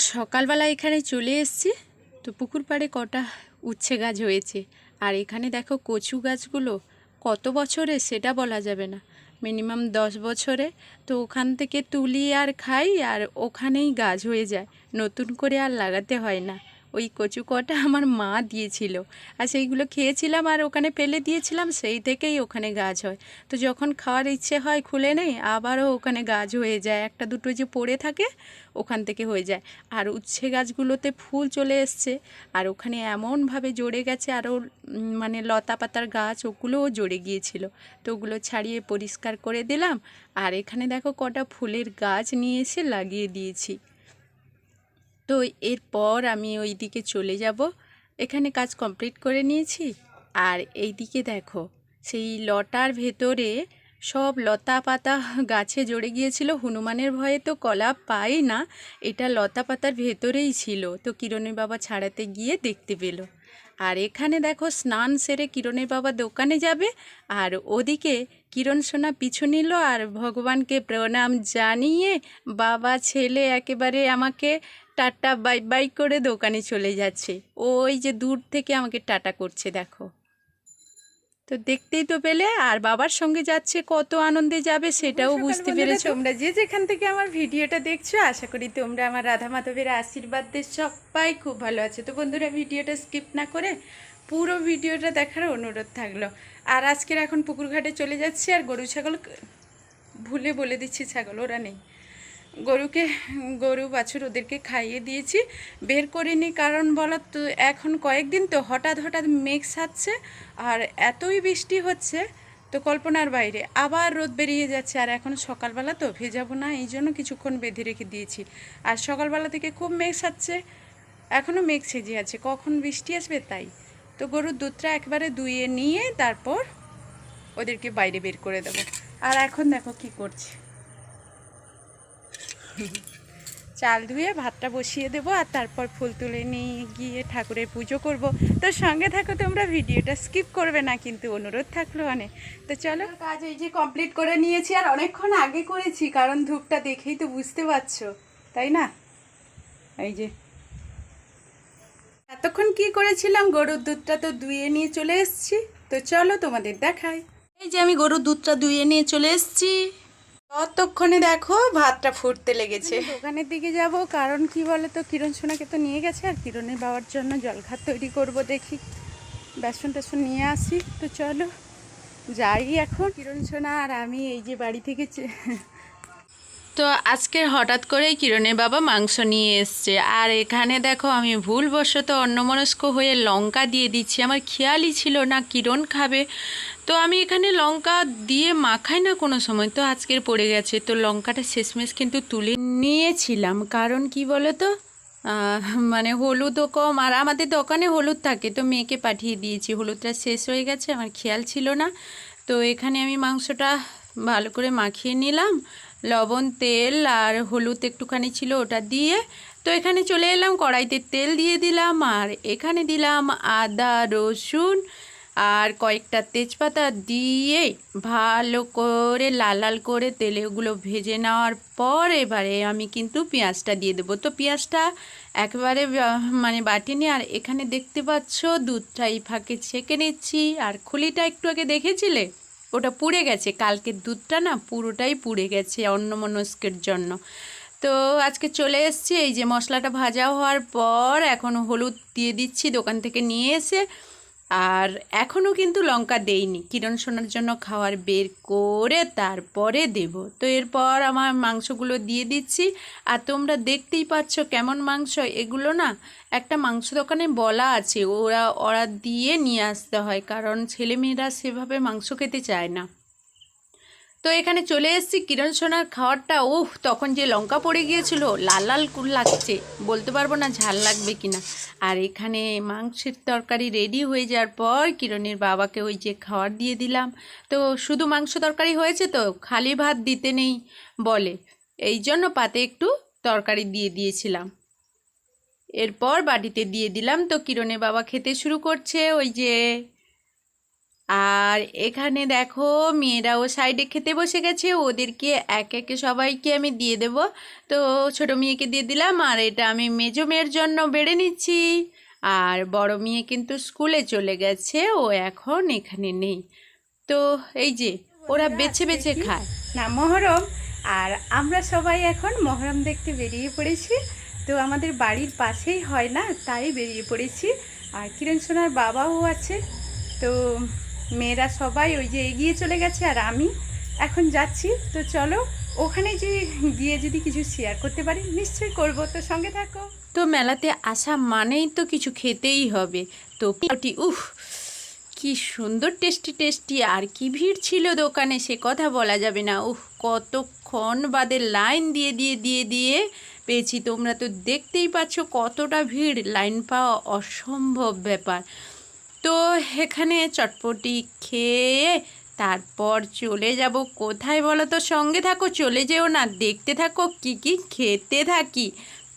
সকালবেলা এখানে চলে এসছি। তো পুকুর পাড়ে কটা উচ্ছে গাছ হয়েছে। আর এখানে দেখো কচু গাছগুলো কত বছরে সেটা বলা যাবে না। মিনিমাম দশ বছরে। তো ওখান থেকে তুলি আর খাই আর ওখানেই গাছ হয়ে যায়। নতুন করে আর লাগাতে হয় না। ওই কচু কটা আমার মা দিয়েছিল। আর সেইগুলো খেয়েছিলাম আর ওখানে ফেলে দিয়েছিলাম, সেই থেকেই ওখানে গাছ হয়। তো যখন খাওয়ার ইচ্ছে হয় খুলে নেই, আবারও ওখানে গাছ হয়ে যায়। একটা দুটো যে পড়ে থাকে, ওখান থেকে হয়ে যায়। আর উচ্ছে গাছগুলোতে ফুল চলে এসছে। আর ওখানে এমনভাবে জড়ে গেছে, আরও মানে লতা পাতার গাছ, ওগুলোও জড়ে গিয়েছিল। তো ওগুলো ছাড়িয়ে পরিষ্কার করে দিলাম। আর এখানে দেখো কটা ফুলের গাছ নিয়ে এসে লাগিয়ে দিয়েছি। তো এরপর আমি ওই দিকে চলে যাব। এখানে কাজ কমপ্লিট করে নিয়েছি। আর এই দিকে দেখো, সেই লটার ভেতরে সব লতা পাতা গাছে জড়ে গিয়েছিল। হনুমানের ভয়ে তো কলা পাই না, এটা লতা পাতার ভেতরেই ছিল। তো কিরণের বাবা ছাড়াতে গিয়ে দেখতে পেল। আর এখানে দেখো, স্নান সেরে কিরণের বাবা দোকানে যাবে। আর ওদিকে কিরণ সোনা পিছু নিল আর ভগবানকে প্রণাম জানিয়ে, বাবা, ছেলে, একেবারে আমাকে টাটা বাই বাই করে দোকানে চলে যাচ্ছে। ওই যে দূর থেকে আমাকে টাটা করছে দেখো। তো দেখতেই তো পেলে আর বাবার সঙ্গে যাচ্ছে কত আনন্দে যাবে সেটাও বুঝতে পেরেছ? তোমরা যে যেখান থেকে আমার ভিডিওটা দেখছ আশা করি তোমরা আমার রাধা মাধবের আশীর্বাদ দিয়ে সবাই খুব ভালো আছে। তো বন্ধুরা ভিডিওটা স্কিপ না করে পুরো ভিডিওটা দেখার অনুরোধ থাকল। আর আজকের এখন পুকুর ঘাটে চলে যাচ্ছি আর গরু ছাগল ভুলে বলে দিচ্ছি ছাগল ওরা নেই। গরুকে, গরু, বাছুর ওদেরকে খাইয়ে দিয়েছি। বের করিনি কারণ বলার তো এখন কয়েকদিন তো হঠাৎ হঠাৎ মেঘ ছাড়ছে আর এতই বৃষ্টি হচ্ছে তো কল্পনার বাইরে। আবার রোদ বেরিয়ে যাচ্ছে আর এখন সকালবেলা তো ভেজাবো না, এই জন্য কিছুক্ষণ বেঁধে রেখে দিয়েছি। আর সকালবেলা থেকে খুব মেঘ ছাড়ছে, এখনও মেঘ সেজে আছে, কখন বৃষ্টি আসবে তাই। তো গরুর দুধটা একবারে দুইয়ে নিয়ে তারপর ওদেরকে বাইরে বের করে দেবো। আর এখন দেখো কি করছে। চাল ধুয়ে ভাতটা বসিয়ে দেবো আর তারপর ফুল তুলে নিয়ে গিয়ে ঠাকুরের পুজো করব। তো সঙ্গে থাকো, তোমরা ভিডিওটা স্কিপ করবে না, কিন্তু অনুরোধ থাকল অনেক। তো চলো। কাজ এই যে কমপ্লিট করে নিয়েছি আর অনেকক্ষণ আগে করেছি, কারণ ধূপটা দেখেই তো বুঝতে পারছ, তাই না? এই যে। এতক্ষণ কি করেছিলাম? গরুর দুধটা তো দুয়ে নিয়ে চলে এসেছি। তো চলো তোমাদের দেখাই। এই যে আমি গরুর দুধটা দুয়ে নিয়ে চলে এসেছি। ততক্ষণে দেখো ভাতটা ফুটতে লেগেছে। দোকানের দিকে যাব কারণ কি বলে তো কিরণ সোনাকে তো নিয়ে গেছে আর কিরণের বাবার জন্য জলখাত তৈরি করব দেখি। বেসন টেসন নিয়ে আসি তো চলো যাই এখন। কিরণ সোনা আর আমি এই যে বাড়ি থেকে তো আজকে হঠাৎ করেই কিরণের বাবা মাংস নিয়ে এসছে। আর এখানে দেখো আমি ভুলবশত অন্যমনস্ক হয়ে লঙ্কা দিয়ে দিচ্ছি। আমার খেয়ালই ছিল না কিরণ খাবে। তো আমি এখানে লঙ্কা দিয়ে মাখাই না কোনো সময়। তো আজকের পড়ে গেছে। তো লঙ্কাটা শেষমেশ কিন্তু তুলে নিয়েছিলাম। কারণ কি বলো তো মানে হলুদও কম। আর আমাদের দোকানে হলুদ থাকে। তো মেয়েকে পাঠিয়ে দিয়েছি। হলুদটা শেষ হয়ে গেছে। আমার খেয়াল ছিল না। তো এখানে আমি মাংসটা ভালো করে মাখিয়ে নিলাম। লবণ, তেল আর হলুদ একটুখানি ছিল ওটা দিয়ে। তো এখানে চলে এলাম। কড়াইতে তেল দিয়ে দিলাম। আর এখানে দিলাম আদা, রসুন আর কয়েকটা তেজপাতা দিয়ে ভালো করে লাল লাল করে তেলে ওগুলো ভেজে নেওয়ার পর এবারে আমি কিন্তু পেঁয়াজটা দিয়ে দেবো। তো পেঁয়াজটা একেবারে মানে বাটিনি আর এখানে দেখতে পাচ্ছ দুধটা এই ফাঁকে ছেঁকে নিচ্ছি। আর খুলিটা একটু আগে দেখেছিলে? ওটা পুড়ে গেছে। কালকের দুধটা না পুরোটাই পুড়ে গেছে অন্যমনস্কের জন্য। তো আজকে চলে এসেছি। এই যে মশলাটা ভাজা হওয়ার পর এখন হলুদ দিয়ে দিচ্ছি দোকান থেকে নিয়ে এসে। আর এখনও কিন্তু লঙ্কা দেইনি। কিরণ সোনার জন্য খাওয়ার বের করে তারপরে দেব। তো এরপর আমার মাংসগুলো দিয়ে দিচ্ছি। আর তোমরা দেখতেই পাচ্ছ কেমন মাংস, এগুলো না একটা মাংস দোকানে বলা আছে, ওরা ওরা দিয়ে নিয়ে আসতে হয়, কারণ ছেলেমেয়েরা সেভাবে মাংস খেতে চায় না। তো এখানে চলে এসেছি কিরণ সোনার খাওয়ারটা। ওহ, তখন যে লঙ্কা পড়ে গিয়েছিল, লাল লাল লাগছে, বলতে পারব না ঝাল লাগবে কিনা। আর এখানে মাংসের তরকারি রেডি হয়ে যাওয়ার পর কিরণের বাবাকে ওই যে খাওয়ার দিয়ে দিলাম। তো শুধু মাংস তরকারি হয়েছে তো খালি ভাত দিতে নেই বলে। এই জন্য পাতে একটু তরকারি দিয়ে দিয়েছিলাম। এরপর বাটিতে দিয়ে দিলাম। তো কিরণের বাবা খেতে শুরু করছে। ওই যে আর এখানে দেখো মেয়েরাও সাইডে খেতে বসে গেছে ওদেরকে এক একে সবাইকে আমি দিয়ে দেব। তো ছোট মেয়েকে দিয়ে দিলাম আর এটা আমি মেজো মেয়ের জন্য বেড়ে নিচ্ছি। আর বড় মেয়ে কিন্তু স্কুলে চলে গেছে ও এখন এখানে নেই। তো এই যে ওরা বেছে বেছে খায়। না মহরম। আর আমরা সবাই এখন মহরম দেখতে বেরিয়ে পড়েছি। তো আমাদের বাড়ির পাশেই হয় না তাই বেরিয়ে পড়েছি। আর কিরণ সোনার বাবাও আছে। তো মেয়েরা সবাই ওই যে এগিয়ে চলে গেছে আর আমি এখন যাচ্ছি। তো চলো, ওখানে যে গিয়ে যদি কিছু শেয়ার করতে পারি, নিশ্চয়ই করব। তো সঙ্গে থাকো। তো মেলাতে আসা মানেই তো কিছু খেতেই হবে। তো পিঠাটি উফ, কি সুন্দর টেস্টি টেস্টি, আর কি ভিড় ছিল দোকানে সে কথা বলা যাবে না। উহ কতক্ষণ বাদে লাইন দিয়ে দিয়ে দিয়ে দিয়ে পেয়েছি। তোমরা তো দেখতেই পাচ্ছ কতটা ভিড়। লাইন পাওয়া অসম্ভব ব্যাপার। তো এখানে চটপটি খেয়ে তারপর চলে যাব কোথায় বলো তো? সঙ্গে থাকো, চলে যেও না। দেখতে থাকো কি কি খেতে থাকি।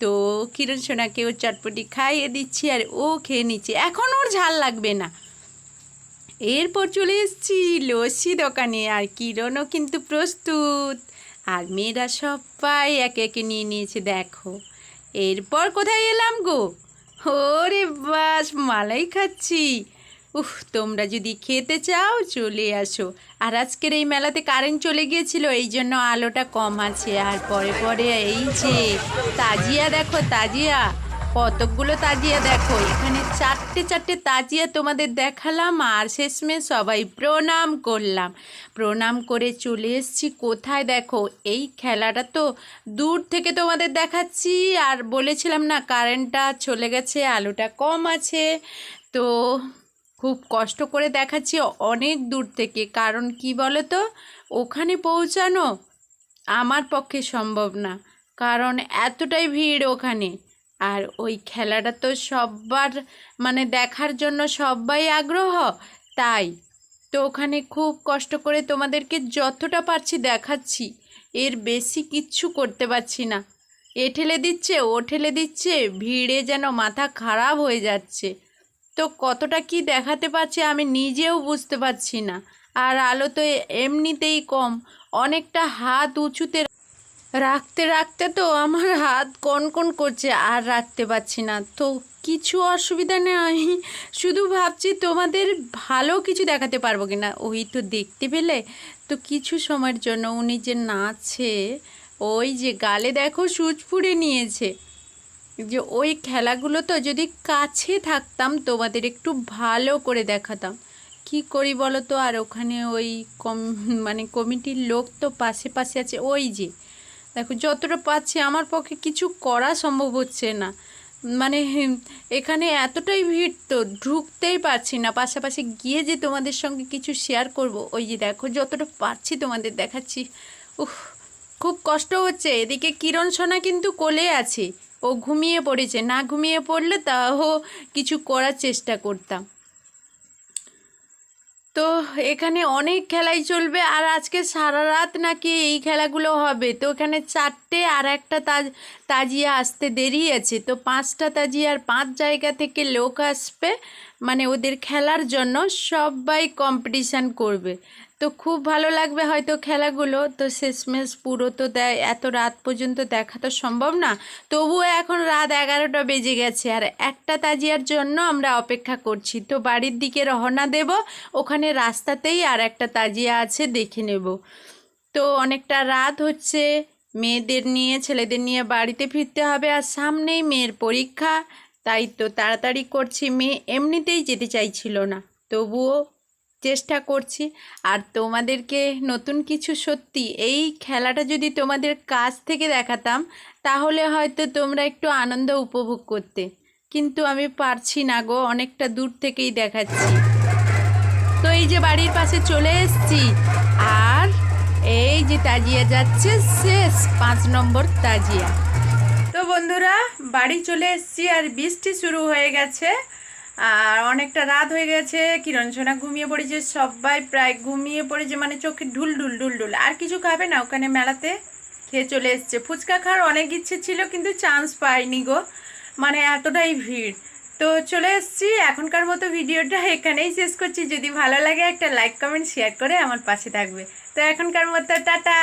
তো কিরণ সোনাকে ও চটপটি খাইয়ে দিচ্ছি আর ও খেয়ে নিচ্ছে। এখন ওর ঝাল লাগবে না। এরপর চলে এসেছি লস্যি দোকানে আর কিরণও কিন্তু প্রস্তুত। আর মেয়েরা সবাই একে একে নিয়ে নিয়েছে, দেখো। এরপর কোথায় এলাম গো? ওরে বাস, মালাই খাচ্ছি। উহ তোমরা যদি খেতে চাও, চলে আসো। আর আজকের এই মেলাতে কারেন্ট চলে গিয়েছিল, এই জন্য আলোটা কম আছে। আর পরে পরে এই যে, তাজিয়া দেখো, তাজিয়া। কতকগুলো তাজিয়া দেখো। এখানে চারটে চারটে তাজিয়া তোমাদের দেখালাম আর শেষমেশ সবাই প্রণাম করলাম। প্রণাম করে চলে এসেছি কোথায় দেখো? এই খেলাটা তো দূর থেকে তোমাদের দেখাচ্ছি আর বলেছিলাম না কারেন্টটা চলে গেছে, আলোটা কম আছে। তো খুব কষ্ট করে দেখাচ্ছি অনেক দূর থেকে। কারণ কি বলো তো ওখানে পৌঁছানো আমার পক্ষে সম্ভব না। কারণ এতটাই ভিড় ওখানে। আর ওই খেলাটা তো সবার মানে দেখার জন্য সবাই আগ্রহ, তাই। তো ওখানে খুব কষ্ট করে তোমাদেরকে যতটা পারছি দেখাচ্ছি, এর বেশি কিচ্ছু করতে পারছি না। এ ঠেলে দিচ্ছে, ও ঠেলে দিচ্ছে, ভিড়ে যেন মাথা খারাপ হয়ে যাচ্ছে। তো কতটা কি দেখাতে পারছে আমি নিজেও বুঝতে পারছি না। আর আলো তো এমনিতেই কম, অনেকটা হাত উঁচুতে রাখতে রাখতে তো আমার হাত কন কন করছে, আর রাখতে পারছি না। তো কিছু অসুবিধা নেই। শুধু ভাবছি তোমাদের ভালো কিছু দেখাতে পারব কি না ওই তো দেখতে পেলে। তো কিছু সময়ের জন্য উনি যে নাচে, ওই যে গালে দেখো সুচ ফুড়ে নিয়েছে। যে ওই খেলাগুলো তো যদি কাছে থাকতাম, তোমাদের একটু ভালো করে দেখাতাম। কি করি বলো তো? আর ওখানে ওই কম মানে কমিটির লোক তো পাশে পাশে আছে। ওই যে দেখো, যতটা পাচ্ছি আমার পক্ষে কিছু করা সম্ভব হচ্ছে না। মানে এখানে এতটাই ভিড় তো ঢুকতেই পারছি না। পাশাপাশি গিয়ে যে তোমাদের সঙ্গে কিছু শেয়ার করব, ওই যে দেখো, যতটা পারছি তোমাদের দেখাচ্ছি। উফ, খুব কষ্ট হচ্ছে। এদিকে কিরণ সোনা কিন্তু কোলে আছে। ও ঘুমিয়ে পড়েছে। না ঘুমিয়ে পড়লে তাও কিছু করার চেষ্টা করতাম। তো এখানে অনেক খেলাই চলবে আর আজকে সারা রাত নাকি এই খেলাগুলো হবে। তো এখানে চারটে আর একটা তাজ তাজিয়া আসতে দেরি আছে। তো পাঁচটা তাজিয়ার পাঁচ জায়গা থেকে লোক আসবে। মানে ওদের খেলার জন্য সবাই কম্পিটিশান করবে। তো খুব ভালো লাগবে হয়তো খেলাগুলো। তো শেষমেশ পুরো তো দেয়, এত রাত পর্যন্ত দেখা তো সম্ভব না। তবুও এখন রাত এগারোটা বেজে গেছে। আর একটা তাজিয়ার জন্য আমরা অপেক্ষা করছি। তো বাড়ির দিকে রওনা দেব। ওখানে রাস্তাতেই আর একটা তাজিয়া আছে, দেখে নেব। তো অনেকটা রাত হচ্ছে। মেয়েদের নিয়ে, ছেলেদের নিয়ে বাড়িতে ফিরতে হবে আর সামনেই মেয়ের পরীক্ষা। তাই তো তাড়াতাড়ি করছি। মেয়ে এমনিতেই যেতে চাইছিল না। তবুও চেষ্টা করছি। আর তোমাদেরকে নতুন কিছু সত্যি, এই খেলাটা যদি তোমাদের কাছ থেকে দেখাতাম, তাহলে হয়তো তোমরা একটু আনন্দ উপভোগ করতে। কিন্তু আমি পারছি না গো, অনেকটা দূর থেকেই দেখাচ্ছি। তো এই যে বাড়ির পাশে চলে এসেছি। আর এই যে তাজিয়া যাচ্ছে, শেষ। পাঁচ নম্বর তাজিয়া। তো বন্ধুরা, বাড়ি চলে এসেছি আর বৃষ্টি শুরু হয়ে গেছে। আর অনেকটা রাত হয়ে গেছে, কিরণ সোনা ঘুমিয়ে পড়েছে, সবাই প্রায় ঘুমিয়ে পড়েছে মানে চোখে ঢুল ঢুল ঢুল ঢুল। আর কিছু খাবে না ওখানে মেলাতে? খেয়ে চলে এসছে। ফুচকা খাওয়ার অনেক ইচ্ছে ছিল, কিন্তু চান্স পাইনি গো। মানে এতটাই ভিড়। তো চলে এসছি। এখনকার মতো ভিডিওটা এখানেই শেষ করছি। যদি ভালো লাগে একটা লাইক কমেন্ট শেয়ার করে আমার পাশে থাকবে। তো এখনকার মতো, টাটা!